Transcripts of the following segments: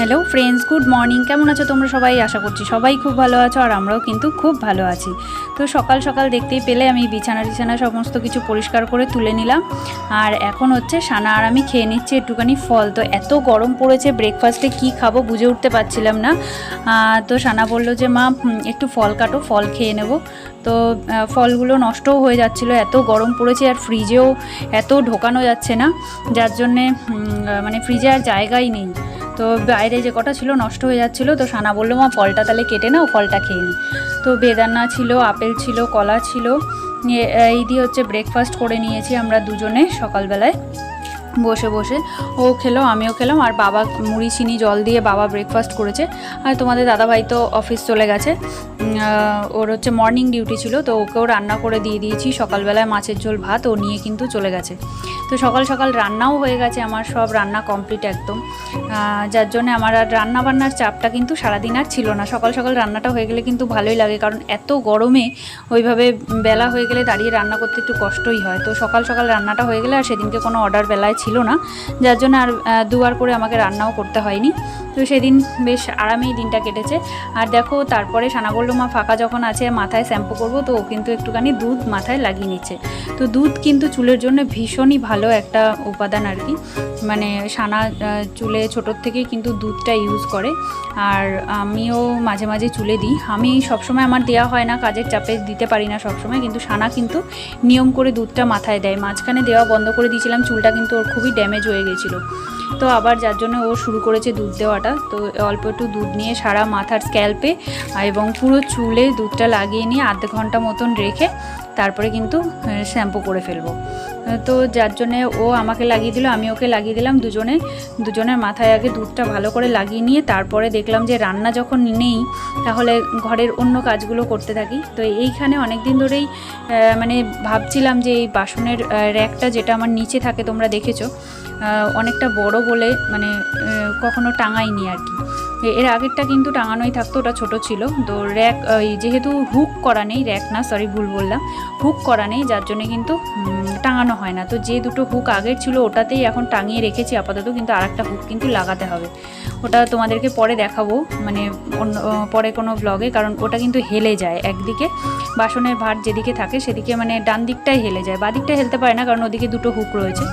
Hello friends good morning কেমন আছো তোমরা সবাই? আশা করছি সবাই খুব ভালো আছো আর আমরাও কিন্তু খুব ভালো আছি। তো সকাল সকাল দেখতেই পেলে আমি বিছানা টিছানা সমস্ত কিছু পরিষ্কার করে তুলে নিলাম। আর এখন হচ্ছে সানা আর আমি খেয়ে নিচ্ছি একটুখানি ফল। তো এত গরম পড়েছে ব্রেকফাস্টে কি খাব বুঝে উঠতে পারছিলাম না। তো সানা বলল যে, মা একটু ফল কাটো, ফল খেয়ে নেব। তো ফলগুলো নষ্টও হয়ে যাচ্ছিল। এত গরম পড়েছে আর ফ্রিজেও এত ঢোকানো যাচ্ছে না। যার জন্যে মানে ফ্রিজে আর জায়গাই নেই। তো বাইরে যে কটা ছিল নষ্ট হয়ে যাচ্ছিল, তো সানা বলল, মা, ফলটা তাহলে কেটে নাও, ফলটা খেয়ে নি। তো বেদানা ছিল, আপেল ছিল, কলা ছিল এই দিয়ে হচ্ছে ব্রেকফাস্ট করে নিয়েছি আমরা দুজনে সকালবেলায়। বসে বসে ও খেলো, আমিও খেলাম আর বাবা মুড়ি, চিনি, জল দিয়ে বাবা ব্রেকফাস্ট করেছে। আর তোমাদের দাদাভাই তো অফিস চলে গেছে। ওর হচ্ছে মর্নিং ডিউটি ছিল, তো ওকেও রান্না করে দিয়ে দিয়েছি। সকালবেলায় মাছের ঝোল, ভাত, ও নিয়ে কিন্তু চলে গেছে। তো সকাল সকাল রান্নাও হয়ে গেছে, আমার সব রান্না কমপ্লিট একদম। যার জন্য আমার আর রান্না বান্নার চাপটা কিন্তু সারাদিন আর ছিল না। সকাল সকাল রান্নাটা হয়ে গেলে কিন্তু ভালোই লাগে, কারণ এত গরমে ওইভাবে বেলা হয়ে গেলে দাঁড়িয়ে রান্না করতে একটু কষ্টই হয়। তো সকাল সকাল রান্নাটা হয়ে গেলে আর সেদিনকে কোনো অর্ডার বেলায় ছিল না, যার জন্য আর দুবার করে আমাকে রান্নাও করতে হয়নি। তো সেদিন বেশ আরামেই দিনটা কেটেছে। আর দেখো, তারপরে সানা বলল, মা, ফাঁকা যখন আছে, মাথায় শ্যাম্পু করব তো ও কিন্তু একটুখানি দুধ মাথায় লাগিয়ে নিচ্ছে। তো দুধ কিন্তু চুলের জন্য ভীষণই ভালো একটা উপাদান আর কি। মানে সানা চুলে ছোটোর থেকেই কিন্তু দুধটা ইউজ করে। আর আমিও মাঝে মাঝে চুলে দিই। আমি সবসময় আমার দেওয়া হয় না, কাজের চাপে দিতে পারি না সবসময়, কিন্তু সানা কিন্তু নিয়ম করে দুধটা মাথায় দেয়। মাঝখানে দেওয়া বন্ধ করে দিয়েছিলাম, চুলটা কিন্তু ওর খুবই ড্যামেজ হয়ে গেছিল। তো আবার যার জন্য ও শুরু করেছে দুধ দেওয়াটা। তো অল্প একটু দুধ নিয়ে সারা মাথার স্ক্যাল্পে এবং পুরো চুলে দুধটা লাগিয়ে নিয়ে আধ ঘণ্টা মতন রেখে তারপরে কিন্তু শ্যাম্পু করে ফেলব। তো যার জন্যে ও আমাকে লাগিয়ে দিল, আমি ওকে লাগিয়ে দিলাম দুজনে। দুজনের মাথায় আগে দুধটা ভালো করে লাগিয়ে নিয়ে তারপরে দেখলাম যে রান্না যখন নেই, তাহলে ঘরের অন্য কাজগুলো করতে থাকি। তো এইখানে অনেক দিন ধরেই মানে ভাবছিলাম যে এই বাসনের র্যাকটা যেটা আমার নিচে থাকে তোমরা দেখেছ অনেকটা বড় বলে মানে কখনো টাঙাইনি আর কি। এর আগেরটা কিন্তু টাঙানোই থাকতো, ওটা ছোট ছিল। তো র্যাক যেহেতু হুক করা নেই, র্যাক না সরি ভুল বললাম। হুক করা নেই, যার জন্য কিন্তু টাঙানো হয় না। তো যে দুটো হুক আগের ছিল, ওটাতেই এখন টাঙিয়ে রেখেছি, আপাতত কিন্তু আরেকটা হুক কিন্তু লাগাতে হবে। ওটা তোমাদেরকে পরে দেখাবো মানে অন্য পরে কোনো ব্লগে কারণ ওটা কিন্তু হেলে যায় একদিকে। বাসনের ভার যেদিকে থাকে, সেদিকে মানে ডান দিকটাই হেলে যায়। বাদিকটা হেলতে পারে না, কারণ ওদিকে দুটো হুক রয়েছে।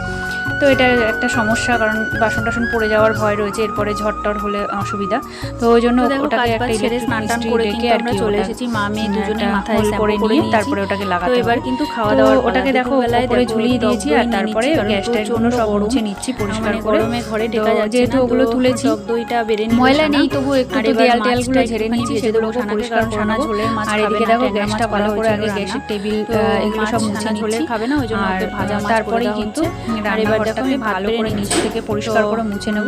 তো এটা একটা সমস্যা কারণ বাসন টাসন পড়ে যাওয়ার ভয় রয়েছে এরপরে ঝড়টর হলে অসুবিধা। তো ওই জন্য ওটাকে একটা electric স্নান টান করে ডেকে আর চলে এসেছি মা মেয়ে দুজনে মাথায় করে নিয়ে তারপরে ওটাকে লাগাতে এবার কিন্তু খাওয়া দাওয়ার ওটাকে দেখো উপরে ঝুলিয়ে দিয়েছি আর তারপরে গ্যাসটা গুলো সব মুছে নিচ্ছি পরিষ্কার করে। গরমে ঘরে তো যাচ্ছে যেহেতু ওগুলো তুলেছি দইটা নিল ময়লা নেই তবু একটু তো দেয়াল টেয়ালগুলো মাছটা ঝেড়ে নিয়েছি সেগুলো পরিষ্কার সানা মাছ আর এদিকে দেখো গ্যাসটা ভালো করে আগে গ্যাসের টেবিল এগুলো সব মুছে নিচ্ছি। খাবে না ওই জন্য ভাজা তারপরেই কিন্তু কিন্তু এবার আমি ভালো করে নিচ থেকে পরিষ্কার করে মুছে নেব।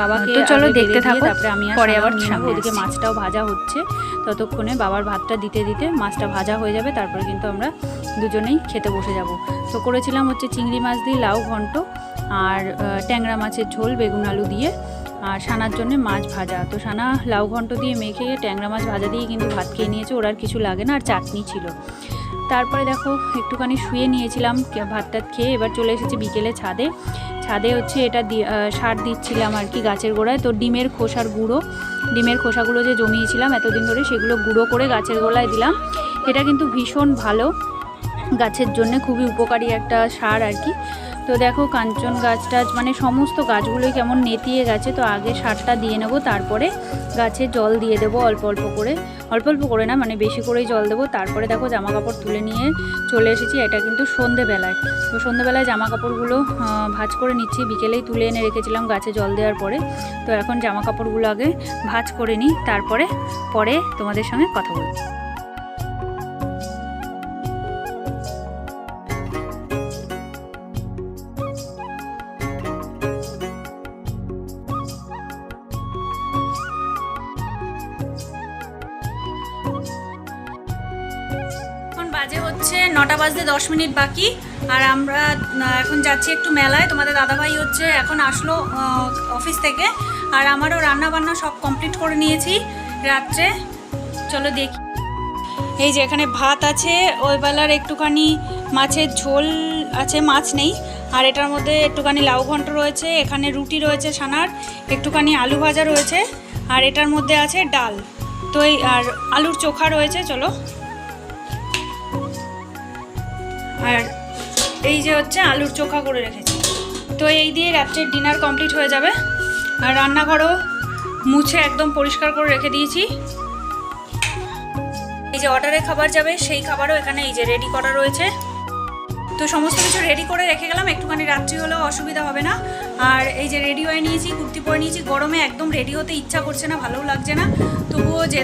বাবাকে তো চলো দেখতে থাকো, তারপরে আমি পরে আবার সামনে ওদিকে মাছটাও ভাজা হচ্ছে। ততক্ষণে বাবার ভাতটা দিতে দিতে মাছটা ভাজা হয়ে যাবে। তারপরে কিন্তু আমরা দুজনেই খেতে বসে যাব। তো করেছিলাম হচ্ছে চিংড়ি মাছ দিয়ে লাউ ঘন্ট আর ট্যাংরা মাছের ঝোল বেগুন আলু দিয়ে। আর সানার জন্য মাছ ভাজা। তো সানা লাউ ঘন্ট দিয়ে মেখে ট্যাংরা মাছ ভাজা দিয়ে কিন্তু ভাত খেয়ে নিয়েছে। ওর আর কিছু লাগে না। আর চাটনি ছিল। তারপরে দেখো, একটুখানি শুয়ে নিয়েছিলাম ভাত টাত খেয়ে, এবার চলে এসেছি বিকেলে ছাদে। ছাদে হচ্ছে এটা সার দিচ্ছিলাম আর কি গাছের গোড়ায়। তো ডিমের খোসার গুঁড়ো, ডিমের খোসাগুলো যে জমিয়েছিলাম এতদিন ধরে সেগুলো গুঁড়ো করে গাছের গোড়ায় দিলাম। এটা কিন্তু ভীষণ ভালো, গাছের জন্য খুবই উপকারী একটা সার আর কি। তো দেখো কাঞ্চন গাছ টাছ মানে সমস্ত গাছগুলোই কেমন নেতিয়ে গেছে, তো আগে সারটা দিয়ে নেব, তারপরে গাছে জল দিয়ে দেবো অল্প অল্প করে। অল্প অল্প করে না মানে বেশি করেই জল দেবো। তারপরে দেখো জামা কাপড় তুলে নিয়ে চলে এসেছি, এটা কিন্তু সন্ধেবেলায়। তো সন্ধেবেলায় জামা কাপড়গুলো ভাঁজ করে নিচ্ছি। বিকেলেই তুলে এনে রেখেছিলাম গাছে জল দেওয়ার পরে। তো এখন জামা কাপড়গুলো আগে ভাজ করে নিই, তারপরে, পরে তোমাদের সঙ্গে কথা বলব। বাজে হচ্ছে নটা বাজতে দশ মিনিট বাকি। আর আমরা এখন যাচ্ছি একটু মেলায়। তোমাদের দাদাভাই হচ্ছে এখন আসলো অফিস থেকে। আর আমারও রান্না বান্না সব কমপ্লিট করে নিয়েছি রাত্রে। চলো দেখি। এই যে এখানে ভাত আছে ওই বেলার একটুখানি মাছের ঝোল আছে, মাছ নেই। আর এটার মধ্যে একটুখানি লাউ ঘন্ট রয়েছে, এখানে রুটি রয়েছে সানার একটুখানি আলু ভাজা রয়েছে, আর এটার মধ্যে আছে ডাল। তো এই, আর আলুর চোখা রয়েছে, চলো। আর এই যে হচ্ছে আলুর চোখা করে রেখেছি। তো এই দিয়ে রাত্রের ডিনার কমপ্লিট হয়ে যাবে। আর রান্নাঘরও মুছে একদম পরিষ্কার করে রেখে দিয়েছি। এই যে অর্ডারে খাবার যাবে, সেই খাবারও এখানে এই যে রেডি করা রয়েছে। তো সমস্ত কিছু রেডি করে রেখে গেলাম। একটুখানি রাত্রি হলেও অসুবিধা হবে না। আর এই যে রেডি হয়ে নিয়েছি, কুর্তি পরে নিয়েছি, গরমে একদম রেডি হতে ইচ্ছা করছে না, ভালোও লাগছে না। তবুও যে,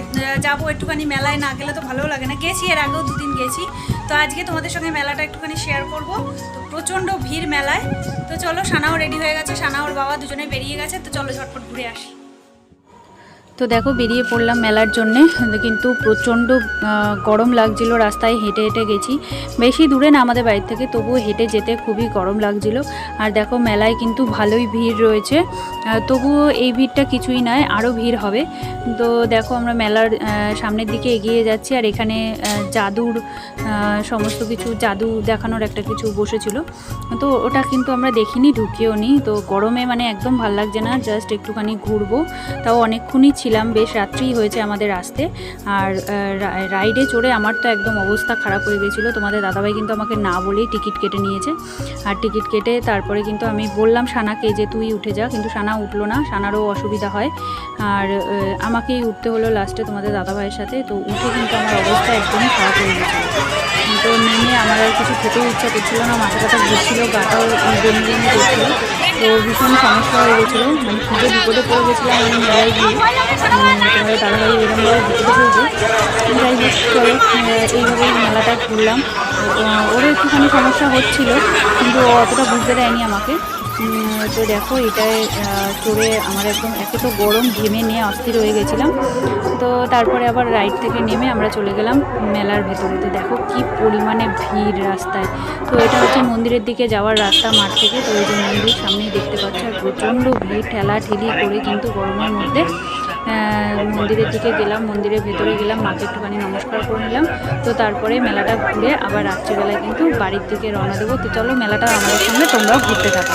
যাব একটুখানি মেলায়, না গেলে তো ভালোও লাগে না। গেছি, এর আগেও দুদিন গেছি। তো আজকে তোমাদের সঙ্গে মেলাটা একটুখানি শেয়ার করব। তো প্রচণ্ড ভিড় মেলায়। তো চলো সানাও রেডি হয়ে গেছে সানা ওর বাবা দুজনে বেরিয়ে গেছে। তো চলো, ঝটপট ঘুরে আসি। তো দেখো বেরিয়ে পড়লাম মেলার জন্যে, কিন্তু প্রচণ্ড গরম লাগছিল, রাস্তায় হেঁটে হেঁটে গেছি। বেশি দূরে না আমাদের বাড়ি থেকে, তবুও হেঁটে যেতে খুবই গরম লাগছিল। আর দেখো মেলায় কিন্তু ভালোই ভিড় রয়েছে। তবুও এই ভিড়টা কিছুই নয় আরও ভিড় হবে। তো দেখো আমরা মেলার সামনের দিকে এগিয়ে যাচ্ছি, আর এখানে জাদুর সমস্ত কিছু, জাদু দেখানোর একটা কিছু বসেছিল। তো ওটা কিন্তু আমরা দেখিনি, ঢুকিও নি। তো গরমে মানে একদম ভালো লাগছে না, জাস্ট একটুখানি ঘুরবো। তাও অনেকক্ষণই ছিলাম, বেশ রাত্রিই হয়েছে আমাদের আসতে। আর রাইডে চড়ে আমার তো একদম অবস্থা খারাপ হয়ে গেছিল। তোমাদের দাদাভাই কিন্তু আমাকে না বলেই টিকিট কেটে নিয়েছে। আর টিকিট কেটে তারপরে কিন্তু আমি বললাম সানাকে যে তুই উঠে যা, কিন্তু সানা উঠল না, সানারও অসুবিধা হয়। আর আমাকেই উঠতে হলো লাস্টে তোমাদের দাদাভাইয়ের সাথে। তো উঠে কিন্তু আমার অবস্থা একদমই খারাপ হয়ে গেছিল। তো নেমে আমার আর কিছু খেতেও ইচ্ছা করছিল না, মাথা ব্যথা ঘুরছিল গাটাও বমি বমি করছিল। তো ভীষণ সমস্যা হয়ে গেছিল। মানে খুবই বিপদে পড়ে গেছিলাম আমি মেলায় গিয়ে। দাদাভাই এরকমভাবে বিপদে পড়েছে যাই হোক চলো এইভাবেই মেলাটা ঘুরলাম ওরও একটুখানি সমস্যা হচ্ছিল কিন্তু অতটা বুঝতে দেয়নি আমাকে তো দেখো এটায় চড়ে আমার একদম একে তো গরম ঘেমে নিয়ে অস্থির হয়ে গেছিলাম তো তারপরে আবার রাইড থেকে নেমে আমরা চলে গেলাম মেলার ভেতরে তো দেখো কি পরিমাণে ভিড় রাস্তায় তো এটা হচ্ছে মন্দিরের দিকে যাওয়ার রাস্তা মাঠ থেকে তো ওই যে মন্দির সামনেই দেখতে পাচ্ছ আর প্রচণ্ড ভিড় ঠেলা ঠেলি করে কিন্তু গরমের মধ্যে মন্দিরের দিকে গেলাম, মন্দিরের ভেতরে গেলাম, মাকে একটুখানি নমস্কার করে নিলাম। তো তারপরে মেলাটা ঘুরে আবার রাত্রিবেলায় কিন্তু বাড়ির দিকে রওনা দেবো। তো চলো মেলাটা আমাদের সঙ্গে, তোমরাও ঘুরতে থাকো।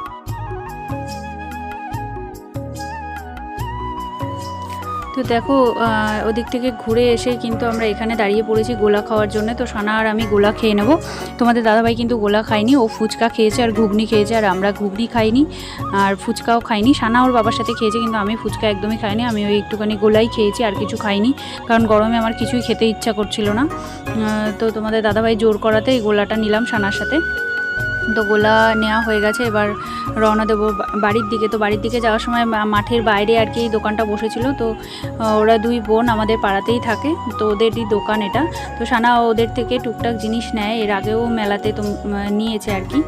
তো দেখো ওদিক থেকে ঘুরে এসে কিন্তু আমরা এখানে দাঁড়িয়ে পড়েছি গোলা খাওয়ার জন্য। তো সানা আর আমি গোলা খেয়ে নেব। তোমাদের দাদাভাই কিন্তু গোলা খায়নি, ও ফুচকা খেয়েছে আর ঘুগনি খেয়েছে, আর আমরা ঘুগনি খাইনি আর ফুচকাও খাইনি। সানা ওর বাবার সাথে খেয়েছে, কিন্তু আমি ফুচকা একদমই খাইনি, আমি ওই একটুখানি গোলাই খেয়েছি আর কিছু খাইনি, কারণ গরমে আমার কিছুই খেতে ইচ্ছা করছিল না। তো তোমাদের দাদাভাই জোর করাতে এই গোলাটা নিলাম সানার সাথে। তো গোলা নেওয়া হয়ে গেছে। এবার রওনা দেবো বাড়ির দিকে। তো বাড়ির দিকে যাওয়ার সময় মাঠের বাইরে আর কি দোকানটা বসেছিল। তো ওরা দুই বোন আমাদের পাড়াতেই থাকে। তো ওদেরই দোকান এটা। তো সানা ওদের থেকে টুকটাক জিনিস নেয়। এর আগেও মেলাতে তো নিয়েছে আর কি।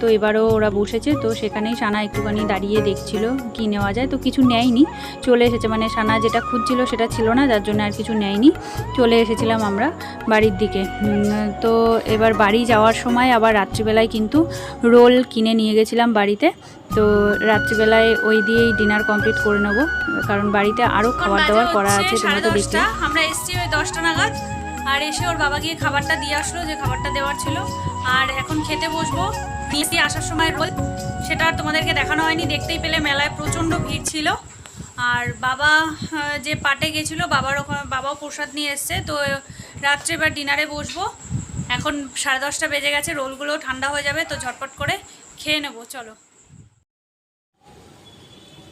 তো এবারও ওরা বসেছে। তো সেখানেই সানা একটুখানি দাঁড়িয়ে দেখছিল কি নেওয়া যায়। তো কিছু নেয়নি। চলে এসেছে। মানে সানা যেটা খুঁজছিল সেটা ছিল না। যার জন্য আর কিছু নেয়নি। চলে এসেছিলাম আমরা বাড়ির দিকে। তো এবার বাড়ি যাওয়ার সময় আবার রাত্রিবেলায় কিন্তু রোল কিনে নিয়ে গেছিলাম বাড়িতে। তো রাত্রিবেলায় ওই দিয়েই ডিনার কমপ্লিট করে নেব। কারণ বাড়িতে আরও খাবার দাবার করা আছে তোমরা তো দেখতে আমরা এসছি ওই দশটা নাগাদ। আর এসে ওর বাবা গিয়ে খাবারটা দিয়ে আসলো যে খাবারটা দেওয়ার ছিল। আর এখন খেতে বসবো। নিয়ে আসার সময় রোল সেটা আর তোমাদেরকে দেখানো হয়নি। দেখতেই পেলে মেলায় প্রচণ্ড ভিড় ছিল। আর বাবা যে পাটে গেছিল বাবার ওখানে বাবাও প্রসাদ নিয়ে এসছে। তো রাত্রে এবার ডিনারে বসবো। এখন সাড়ে দশটা বেজে গেছে রোলগুলো ঠান্ডা হয়ে যাবে, তো ঝটপট করে খেয়ে নেব, চলো।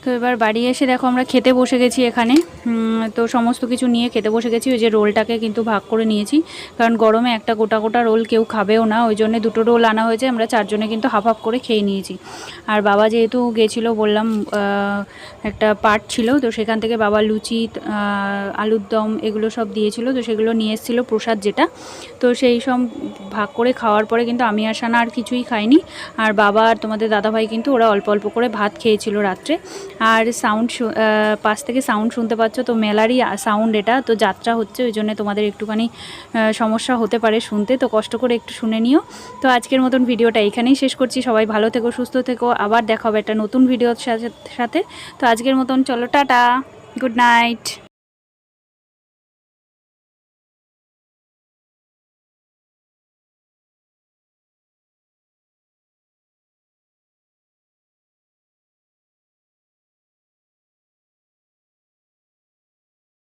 তো এবার বাড়ি এসে দেখো আমরা খেতে বসে গেছি এখানে। তো সমস্ত কিছু নিয়ে খেতে বসে গেছি। ওই যে রোলটাকে কিন্তু ভাগ করে নিয়েছি। কারণ গরমে একটা গোটা গোটা রোল কেউ খাবেও না। ওই জন্য দুটো রোল আনা হয়েছে। আমরা চারজনে কিন্তু হাফ হাফ করে খেয়ে নিয়েছি। আর বাবা যেহেতু গেছিল বললাম একটা পার্ট ছিল। তো সেখান থেকে বাবা লুচি আলুর দম এগুলো সব দিয়েছিল। তো সেগুলো নিয়ে এসেছিল প্রসাদ যেটা। তো সেই সব ভাগ করে খাওয়ার পরে কিন্তু আমি আর সানা আর কিছুই খাইনি। আর বাবা আর তোমাদের দাদাভাই কিন্তু ওরা অল্প অল্প করে ভাত খেয়েছিল রাত্রে। আর সাউন্ড পাশ থেকে সাউন্ড শুনতে পাচ্ছ তো মেলারই সাউন্ড এটা। তো যাত্রা হচ্ছে, ওই জন্য তোমাদের একটুখানি সমস্যা হতে পারে শুনতে। তো কষ্ট করে একটু শুনে নিও। তো আজকের মতন ভিডিওটা এখানেই শেষ করছি। সবাই ভালো থেকো, সুস্থ থেকো। আবার দেখা হবে একটা নতুন ভিডিওর সাথে সাথে। তো আজকের মতন চলো, টাটা। Good night